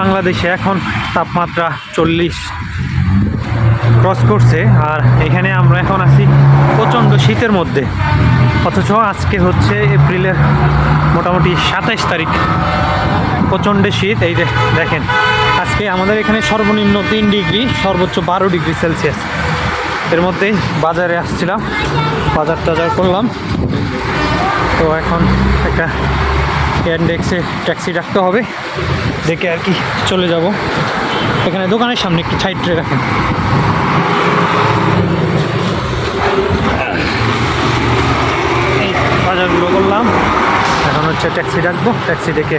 বাংলাদেশে এখন তাপমাত্রা চল্লিশ ক্রস করছে, আর এখানে আমরা এখন আছি প্রচণ্ড শীতের মধ্যে। অথচ আজকে হচ্ছে এপ্রিলের মোটামুটি সাতাইশ তারিখ। প্রচণ্ড শীত, এই যে দেখেন। আজকে আমাদের এখানে সর্বনিম্ন তিন ডিগ্রি, সর্বোচ্চ বারো ডিগ্রি সেলসিয়াস। এর মধ্যে বাজারে আসছিলাম, বাজার টাজার করলাম। তো এখন একটা ইন্ডেক্সে ট্যাক্সি ডাকতে হবে। দেখে আর কি চলে যাব। এখানে দোকানের সামনে একটু সাইডে রাখেন। বাজারগুলো করলাম। এখন হচ্ছে ট্যাক্সি ডাকবো ট্যাক্সি ডেকে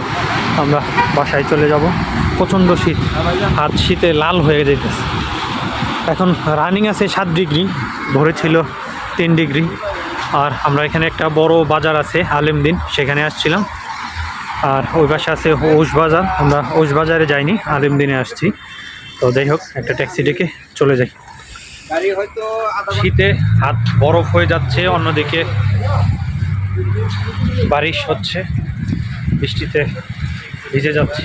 আমরা বাসায় চলে যাব। প্রচণ্ড শীত। হাত শীতে লাল হয়ে যেতেছে এখন রানিং আছে সাত ডিগ্রি ভোরে ছিল তিন ডিগ্রি আর আমরা এখানে একটা বড় বাজার আছে, আলেমদিন। সেখানে আসছিলাম। আর ওই পাশে আছে বাজার। আমরা বাজারে যাইনি আলেমদিনে আসছি। তো যাই হোক একটা ট্যাক্সি ডেকে চলে যাই। হয়তো শীতে হাত বরফ হয়ে যাচ্ছে অন্যদিকে বারিশ হচ্ছে বৃষ্টিতে ভিজে যাচ্ছি।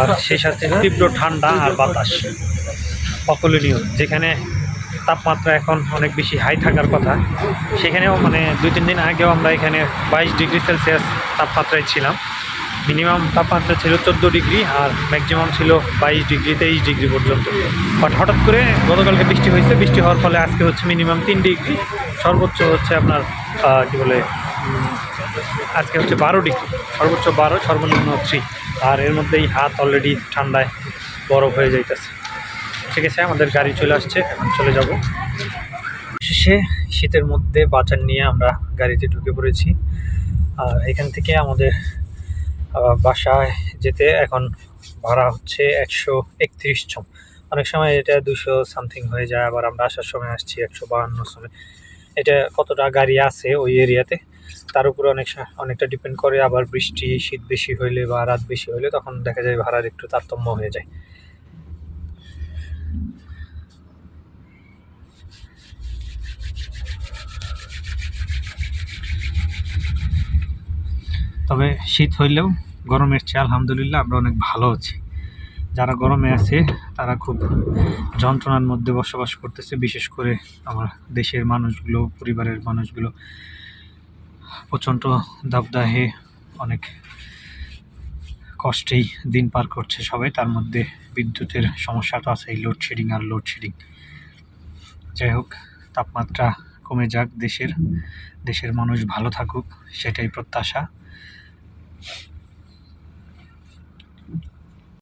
আর সেই সাথে তীব্র ঠান্ডা আর বাতাস। অকলনীয় যেখানে তাপমাত্রা এখন অনেক বেশি হাই থাকার কথা। সেখানেও মানে দুই, তিন দিন আগেও আমরা এখানে বাইশ ডিগ্রি সেলসিয়াস তাপমাত্রায় ছিলাম। মিনিমাম তাপমাত্রা ছিল চোদ্দ ডিগ্রি আর ম্যাক্সিমাম ছিল বাইশ ডিগ্রি, তেইশ ডিগ্রি পর্যন্ত। বাট হঠাৎ করে গতকালকে বৃষ্টি হয়েছে। বৃষ্টি হওয়ার ফলে আজকে হচ্ছে মিনিমাম তিন ডিগ্রি, সর্বোচ্চ হচ্ছে আপনার কী বলে আজকে হচ্ছে বারো ডিগ্রি, সর্বোচ্চ বারো, সর্বনিম্ন থ্রি আর এর মধ্যেই হাত অলরেডি ঠান্ডায় বরফ হয়ে যাইতেছে। ঠিক আছে আমাদের গাড়ি চলে আসছে, এখন চলে যাব। শেষে শীতের মধ্যে বাজার নিয়ে আমরা গাড়িতে ঢুকে পড়েছি। আর এখান থেকে আমাদের বাসায় যেতে এখন ভাড়া হচ্ছে একশো একত্রিশ ছ অনেক সময় এটা দুশো সামথিং হয়ে যায়, আবার আমরা আসার সময় আসছি একশো বাহান্ন সময়। এটা কতটা গাড়ি আছে ওই এরিয়াতে? তার উপরে অনেক অনেকটা ডিপেন্ড করে, আবার বৃষ্টি, শীত বেশি হইলে বা রাত বেশি হইলে তখন দেখা যায় ভাড়ার একটু তারতম্য হয়ে যায়। তবে শীত হইলেও গরমের চেয়ে আলহামদুলিল্লাহ আমরা অনেক ভালো আছি। যারা গরমে আছে, তারা খুব যন্ত্রণার মধ্যে বসবাস করতেছে, বিশেষ করে আমার দেশের মানুষগুলো, পরিবারের মানুষগুলো। প্রচণ্ড দাবদাহে অনেক কষ্টেই দিন পার করছে সবাই, তার মধ্যে বিদ্যুতের সমস্যা আছে এই লোডশেডিং আর লোডশেডিং যাই হোক, তাপমাত্রা কমে যাক, দেশের দেশের মানুষ ভালো থাকুক, সেটাই প্রত্যাশা।